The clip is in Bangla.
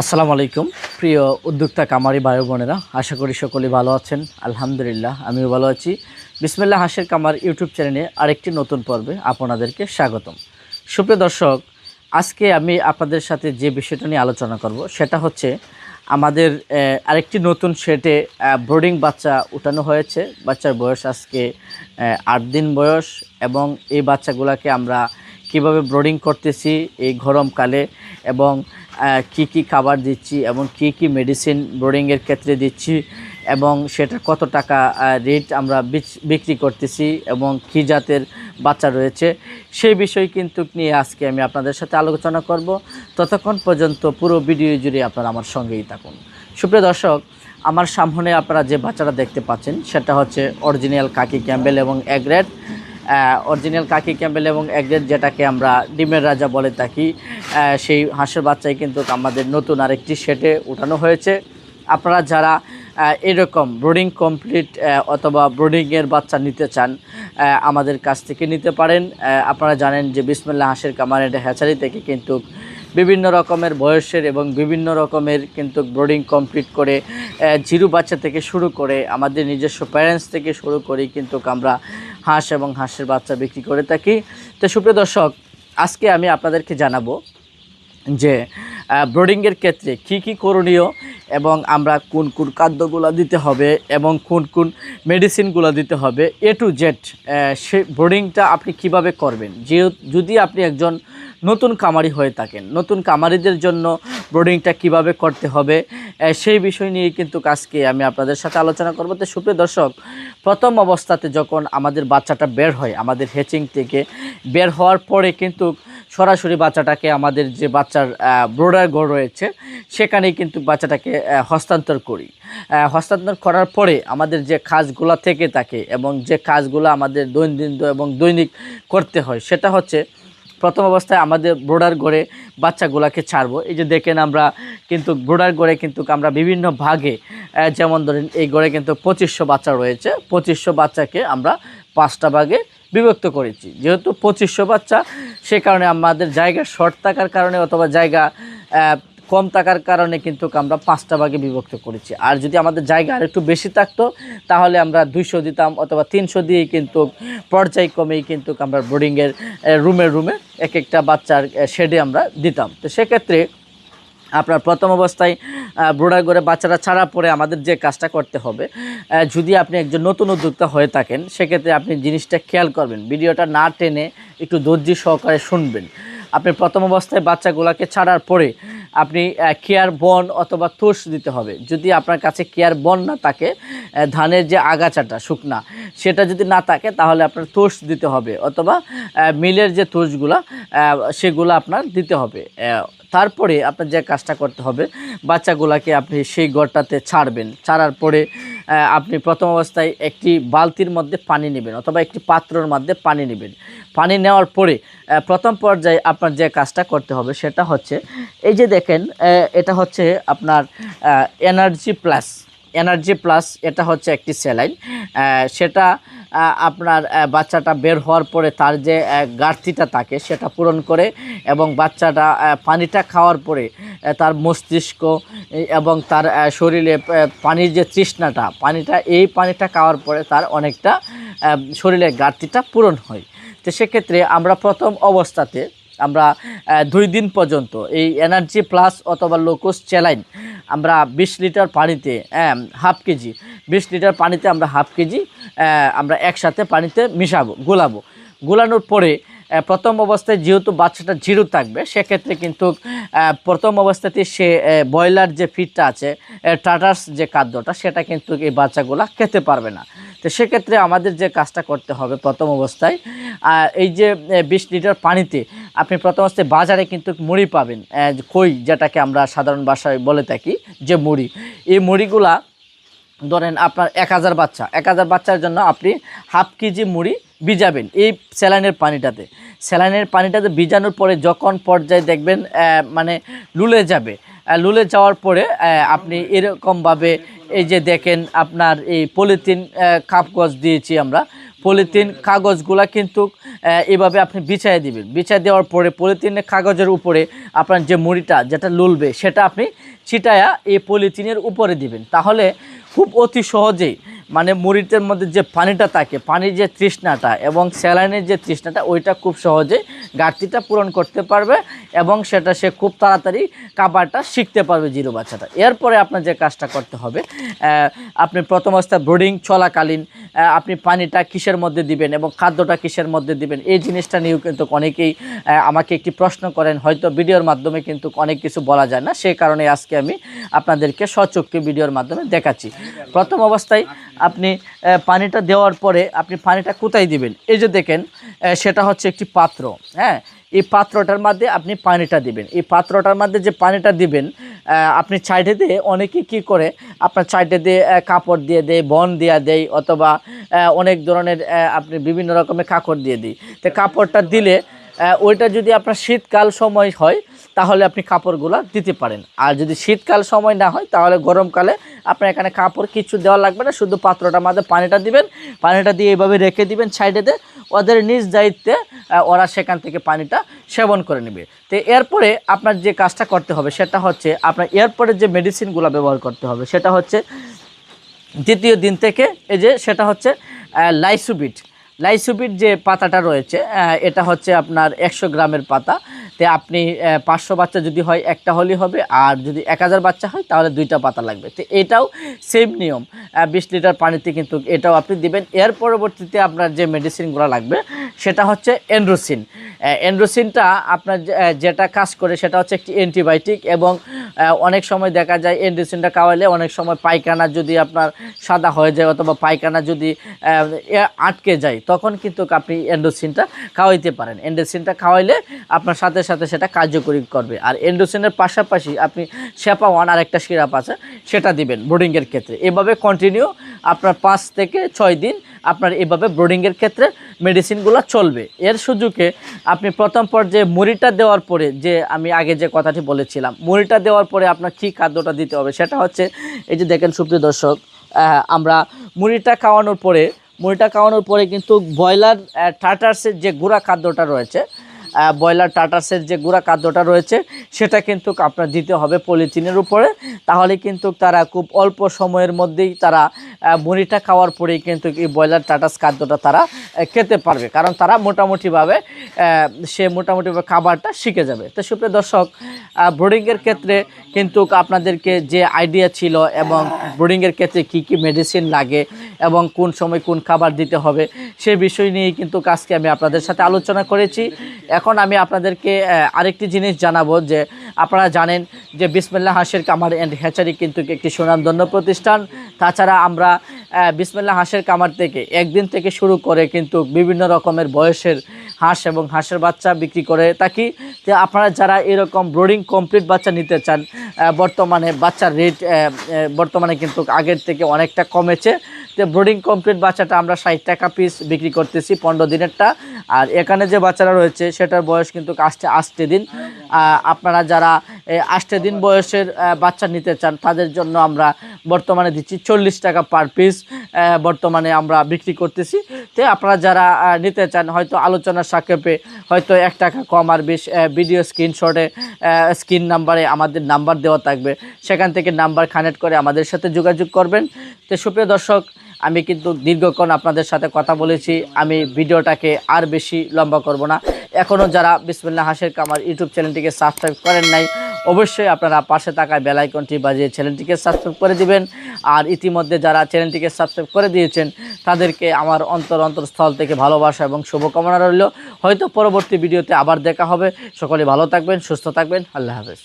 আসসালামু আলাইকুম। প্রিয় উদ্যোক্তা কামারি ভাই বোনেরা, আশা করি সকলেই ভালো আছেন। আলহামদুলিল্লাহ, আমিও ভালো আছি। বিসমিল্লা হাসের কামার ইউটিউব চ্যানেলে আরেকটি নতুন পর্বে আপনাদেরকে স্বাগতম। সুপ্রিয় দর্শক, আজকে আমি আপনাদের সাথে যে বিষয়টা নিয়ে আলোচনা করব, সেটা হচ্ছে আমাদের আরেকটি নতুন সেটে ব্রোডিং বাচ্চা উঠানো হয়েছে। বাচ্চার বয়স আজকে আট দিন বয়স এবং এই বাচ্চাগুলোকে আমরা কীভাবে ব্রোডিং করতেছি, এই গরমকালে এবং কি কি খাবার দিচ্ছি, এবং কি কি মেডিসিন ব্রোডিংয়ের ক্ষেত্রে দিচ্ছি, এবং সেটা কত টাকা রেট আমরা বিক্রি করতেছি, এবং কী জাতের বাচ্চা রয়েছে, সেই বিষয় কিন্তু নিয়ে আজকে আমি আপনাদের সাথে আলোচনা করব। ততক্ষণ পর্যন্ত পুরো ভিডিও জুড়ে আপনারা আমার সঙ্গেই থাকুন। সুপ্রিয় দর্শক, আমার সামনে আপনারা যে বাচ্চাটা দেখতে পাচ্ছেন, সেটা হচ্ছে অরিজিনাল কাকি ক্যাম্বেল এবং এগ্রেড অরিজিনাল কাকি ক্যাম্বেল এবং একদের যেটাকে আমরা ডিমের রাজা বলে থাকি সেই হাঁসের বাচ্চাই কিন্তু আমাদের নতুন আরেকটি সেটে উঠানো হয়েছে। আপনারা যারা এরকম ব্রোডিং কমপ্লিট অথবা ব্রোডিংয়ের বাচ্চা নিতে চান আমাদের কাছ থেকে নিতে পারেন। আপনারা জানেন যে বিসমিল্লা হাঁসের কামারের হ্যাচারি থেকে কিন্তু বিভিন্ন রকমের বয়সের এবং বিভিন্ন রকমের কিন্তু ব্রোডিং কমপ্লিট করে জিরু বাচ্চা থেকে শুরু করে, আমাদের নিজস্ব প্যারেন্টস থেকে শুরু করে কিন্তু আমরা হাঁস এবং হাঁসের বাচ্চা বিক্রি করে থাকি। তো সুপ্রিয় দর্শক, আজকে আমি আপনাদেরকে জানাব যে ব্রোডিংয়ের ক্ষেত্রে কি কি করণীয় এবং আমরা কোন কোন খাদ্যগুলো দিতে হবে এবং কোন কোন মেডিসিনগুলো দিতে হবে এ টু জেড সে ব্রোডিংটা আপনি কীভাবে করবেন? যে যদি আপনি একজন নতুন কামারি হয়ে থাকেন। নতুন কামারিদের জন্য ব্রোডিংটা কীভাবে করতে হবে সেই বিষয় নিয়ে কিন্তু আজকে আমি আপনাদের সাথে আলোচনা করব। তো সুপ্রিয় দর্শক, প্রথম অবস্থাতে যখন আমাদের বাচ্চাটা বের হয়, আমাদের হেচিং থেকে বের হওয়ার পরে কিন্তু সরাসরি বাচ্চাটাকে আমাদের যে বাচ্চার ব্রোডার ঘর রয়েছে, সেখানেই কিন্তু বাচ্চাটাকে হস্তান্তর করি। হস্তান্তর করার পরে আমাদের যে কাজগুলো থেকে থাকে এবং যে কাজগুলো আমাদের দৈনন্দিন এবং দৈনিক করতে হয়, সেটা হচ্ছে প্রথম অবস্থায় আমাদের ব্রোডার গড়ে বাচ্চাগুলোকে ছাড়বো। এই যে দেখেন আমরা কিন্তু ব্রোডার গড়ে কিন্তু আমরা বিভিন্ন ভাগে যেমন ধরেন এই গড়ে কিন্তু পঁচিশশো বাচ্চা রয়েছে। পঁচিশশো বাচ্চাকে আমরা পাঁচটা ভাগে বিভক্ত করেছি। যেহেতু পঁচিশশো বাচ্চা, সে কারণে আমাদের জায়গা শর্ট থাকার কারণে অথবা জায়গা কম থাকার কারণে কিন্তু আমরা পাঁচটা ভাগে বিভক্ত করেছি। আর যদি আমাদের জায়গা আর একটু বেশি থাকতো, তাহলে আমরা দুইশো দিতাম অথবা তিনশো দিয়েই কিন্তু পর্যায়ক্রমেই কিন্তু আমরা বোর্ডিংয়ের রুমে রুমে এক একটা বাচ্চার শেডে আমরা দিতাম। তো সেক্ষেত্রে আপনার প্রথম অবস্থায় ব্রোডার করে বাচ্চারা ছাড়া পরে আমাদের যে কাজটা করতে হবে যদি আপনি একজন নতুন উদ্যোক্তা হয়ে থাকেন, সেক্ষেত্রে আপনি জিনিসটা খেয়াল করবেন। ভিডিওটা না টেনে একটু ধৈর্য সহকারে শুনবেন। আপনি প্রথম অবস্থায় বাচ্চাগুলোকে ছাড়ার পরে আপনি কেয়ার বন অথবা তোষ দিতে হবে। যদি আপনার কাছে কেয়ার বন না থাকে ধানের যে আগাছাটা, শুকনা, সেটা যদি না থাকে, তাহলে আপনার তোষ দিতে হবে। অথবা মিলের যে তোষগুলো সেগুলো আপনার দিতে হবে। তারপরে আপনার যে কাজটা করতে হবে, বাচ্চাগুলোকে আপনি সেই গড়টাতে ছাড়বেন। ছাড়ার পরে আপনি প্রথম অবস্থায় একটি বালতির মধ্যে পানি নেবেন অথবা একটি পাত্রর মধ্যে পানি নেবেন। পানি নেওয়ার পরে প্রথম পর্যায়ে আপনার যে কাজটা করতে হবে সেটা হচ্ছে, এই যে দেখেন এটা হচ্ছে আপনার এনার্জি প্লাস এনার্জি প্লাস এটা হচ্ছে একটি স্যালাইন। সেটা আপনার বাচ্চাটা বের হওয়ার পরে তার যে ঘাটতিটা থাকে সেটা পূরণ করে এবং বাচ্চাটা পানিটা খাওয়ার পরে তার মস্তিষ্ক এবং তার শরীরে পানির যে তৃষ্ণাটা, পানিটা, এই পানিটা খাওয়ার পরে তার অনেকটা শরীরের ঘাটতিটা পূরণ হয়। তো সেক্ষেত্রে আমরা প্রথম অবস্থাতে আমরা দুই দিন পর্যন্ত এই এনার্জি প্লাস অথবা লোকোস চ্যালাইন আমরা বিশ লিটার পানিতে হাফ কেজি বিশ লিটার পানিতে আমরা হাফ কেজি আমরা একসাথে পানিতে মিশাবো, গোলাবো। গোলানোর পরে প্রথম অবস্থায় যেহেতু বাচ্চাটা জিরো থাকবে, সেক্ষেত্রে কিন্তু প্রথম অবস্থাতে সে ব্রয়লার যে ফিডটা আছে টাটাস যে খাদ্যটা, সেটা কিন্তু এই বাচ্চাগুলা খেতে পারবে না। তো সেক্ষেত্রে আমাদের যে কাজটা করতে হবে প্রথম অবস্থায় এই যে বিশ লিটার পানিতে আপনি প্রথম অবস্থায় বাজারে কিন্তু মুড়ি পাবেন কই যেটাকে আমরা সাধারণ ভাষায় বলে থাকি, যে মুড়ি। এই মুড়িগুলা ধরেন আপনার এক হাজার বাচ্চা, এক হাজার বাচ্চার জন্য আপনি হাফ কেজি মুড়ি ভিজাবেন এই স্যালাইনের পানিটাতে। স্যালাইনের পানিটাতে ভিজানোর পরে যখন পর্যায়ে দেখবেন মানে লুলে যাবে। লুলে যাওয়ার পরে আপনি এরকমভাবে এই যে দেখেন আপনার এই পলিথিন কাপ গজ দিয়েছি আমরা। পলিথিন কাগজগুলা কিন্তু এভাবে আপনি বিছাই দিবেন। বিছাই দেওয়ার পরে পলিথিনের কাগজের উপরে আপনার যে মুড়িটা, যেটা লুলবে, সেটা আপনি ছিটায়া এই পলিথিনের উপরে দিবেন। তাহলে খুব অতি সহজেই মানে মুড়িটার মধ্যে যে পানিটা থাকে, পানির যে তৃষ্ণাটা এবং স্যালাইনের যে তৃষ্ণাটা, ওইটা খুব সহজে ঘাটতিটা পূরণ করতে পারবে এবং সেটা সে খুব তাড়াতাড়ি কাবারটা শিখতে পারবে জিরো বাচ্চাটা। এরপরে আপনার যে কাজটা করতে হবে আপনি প্রথম অবস্থায় ব্রোডিং চলাকালীন আপনি পানিটা কিসের মধ্যে দিবেন এবং খাদ্যটা কিসের মধ্যে দিবেন, এই জিনিসটা নিয়েও কিন্তু অনেকেই আমাকে একটি প্রশ্ন করেন। হয়তো ভিডিওর মাধ্যমে কিন্তু অনেক কিছু বলা যায় না সেই কারণে আজকে আমি আপনাদেরকে সচক্ষে ভিডিওর মাধ্যমে দেখাচ্ছি। প্রথম অবস্থায় আপনি পানিটা দেওয়ার পরে আপনি পানিটা কোথায় দিবেন? এই যে দেখেন সেটা হচ্ছে একটি পাত্র হ্যাঁ? এই পাত্রটার মধ্যে আপনি পানিটা দিবেন। এই পাত্রটার মধ্যে যে পানিটা দিবেন আপনি সাইডে দিয়ে অনেকে কি করে, আপনার সাইডে দিয়ে কাপড় দিয়ে দেয়, বন দিয়ে দেয়, অথবা অনেক ধরনের আপনি বিভিন্ন রকমের কাপড় দিয়ে দিই তো কাপড়টা দিলে ওইটা যদি আপনার শীতকাল সময় হয় তাহলে আপনি কাপড়গুলো দিতে পারেন। আর যদি শীতকাল সময় না হয়, তাহলে গরমকালে আপনার এখানে কাপড় কিছু দেওয়া লাগবে না, শুধু পাত্রটার মাঝে পানিটা দিবেন। পানিটা দিয়ে এইভাবে রেখে দিবেন সাইডেতে ওদের নিজ দায়িত্বে ওরা সেখান থেকে পানিটা সেবন করে নেবে। তো এরপরে আপনার যে কাজটা করতে হবে, সেটা হচ্ছে আপনার এরপরে যে মেডিসিনগুলো ব্যবহার করতে হবে, সেটা হচ্ছে দ্বিতীয় দিন থেকে এই যে সেটা হচ্ছে লাইসুবিট। লাইসুবিট যে পাতাটা রয়েছে এটা হচ্ছে আপনার একশো গ্রামের পাতা। তে আপনি পাঁচশো বাচ্চা যদি হয়, একটা হলেই হবে। আর যদি এক হাজার বাচ্চা হয়, তাহলে দুইটা পাতা লাগবে। তো এটাও সেম নিয়ম। বিশ লিটার পানিতে কিন্তু এটাও আপনি দিবেন। এর পরবর্তীতে আপনার যে মেডিসিনগুলো লাগবে, সেটা হচ্ছে এন্ড্রোসিন এন্ড্রোসিনটা আপনার যেটা কাজ করে সেটা হচ্ছে একটি অ্যান্টিবায়োটিক এবং অনেক সময় দেখা যায় এন্ড্রোসিনটা খাওয়ালে অনেক সময় পায়খানা যদি আপনার সাদা হয়ে যায় অথবা পায়খানা যদি আটকে যায়, তখন কিন্তু আপনি এন্ডোসিনটা খাওয়াইতে পারেন। এন্ডোসিনটা খাওয়াইলে আপনার সাথে সাথে সেটা কার্যকরী করবে। আর এন্ডোসিনের পাশাপাশি আপনি শেপা ওয়ান আর একটা সিরাপ আছে, সেটা দিবেন ব্রোডিংয়ের ক্ষেত্রে। এভাবে কন্টিনিউ আপনার পাঁচ থেকে ছয় দিন আপনার এভাবে ব্রোডিংয়ের ক্ষেত্রে মেডিসিনগুলো চলবে। এর সুযোগে আপনি প্রথম পর্যায়ে মুড়িটা দেওয়ার পরে যে আমি আগে যে কথাটি বলেছিলাম, মুড়িটা দেওয়ার পরে আপনার কী খাদ্যটা দিতে হবে সেটা হচ্ছে, এই যে দেখেন সুপ্রিয় দর্শক আমরা মুড়িটা খাওয়ানোর পরে, মুড়িটা খাওয়ানোর পরে কিন্তু ব্রয়লার টাটার্সের যে গুঁড়া খাদ্যটা রয়েছে ব্রয়লার টাটাসের যে গুঁড়া খাদ্যটা রয়েছে, সেটা কিন্তু আপনার দিতে হবে পলিথিনের উপরে। তাহলে কিন্তু তারা খুব অল্প সময়ের মধ্যেই তারা মুড়িটা খাওয়ার পরেই কিন্তু এই ব্রয়লার টাটাস খাদ্যটা তারা খেতে পারবে। কারণ তারা মোটামুটিভাবে সে মোটামুটিভাবে খাবারটা শিখে যাবে। তো সুপ্রিয় দর্শক ব্রোডিংয়ের ক্ষেত্রে কিন্তু আপনাদেরকে যে আইডিয়া ছিল এবং ব্রোডিংয়ের ক্ষেত্রে কি কি মেডিসিন লাগে এবং কোন সময় কোন খাবার দিতে হবে সে বিষয় নিয়ে কিন্তু কাজকে আমি আপনাদের সাথে আলোচনা করেছি। এখন আমি আপনাদেরকে আরেকটি জিনিস জানাব যে আপনারা জানেন যে বিসমিল্লা হাঁসের কামার অ্যান্ড হ্যাচারি কিন্তু একটি সুনামধন্য প্রতিষ্ঠান। তাছাড়া আমরা বিসমিল্লা হাঁসের কামার থেকে একদিন থেকে শুরু করে কিন্তু বিভিন্ন রকমের বয়সের হাঁস এবং হাঁসের বাচ্চা বিক্রি করে থাকি। যে আপনারা যারা এরকম ব্রোডিং কমপ্লিট বাচ্চা নিতে চান বর্তমানে বাচ্চার রেট বর্তমানে কিন্তু আগের থেকে অনেকটা কমেছে। তো ব্রোডিং কমপ্লিট বাচ্চাটা আমরা ষাট টাকা পিস বিক্রি করতেছি পনেরো দিনেরটা। আর এখানে যে বাচ্চারা রয়েছে, সেটার বয়স কিন্তু আসতে আষ্টে দিন। আপনারা যারা আষ্টে দিন বয়সের বাচ্চা নিতে চান, তাদের জন্য আমরা বর্তমানে দিচ্ছি চল্লিশ টাকা পার পিস বর্তমানে আমরা বিক্রি করতেছি। তো আপনারা যারা নিতে চান, হয়তো আলোচনার সাক্ষেপে হয়তো এক টাকা কম আর বেশ ভিডিও স্ক্রিনশটে স্ক্রিন নাম্বারে আমাদের নাম্বার দেওয়া থাকবে। সেখান থেকে নাম্বার কানেক্ট করে আমাদের সাথে যোগাযোগ করবেন। তো সুপ্রিয় দর্শক আমি কিন্তু দীর্ঘক্ষণ আপনাদের সাথে কথা বলেছি, আমি ভিডিওটাকে আর বেশি লম্বা করব না। এখনও যারা বিসমিল্লা হাসের কামার ইউটিউব চ্যানেলটিকে সাবস্ক্রাইব করেন নাই, অবশ্যই আপনারা পাশে থাকা বেলাইকনটি বাজিয়ে চ্যানেলটিকে সাবস্ক্রাইব করে দিবেন। আর ইতিমধ্যে যারা চ্যানেলটিকে সাবস্ক্রাইব করে দিয়েছেন, তাদেরকে আমার অন্তর অন্তরস্থল থেকে ভালোবাসা এবং শুভকামনা রইল। হয়তো পরবর্তী ভিডিওতে আবার দেখা হবে। সকলে ভালো থাকবেন, সুস্থ থাকবেন। আল্লাহ হাফেজ।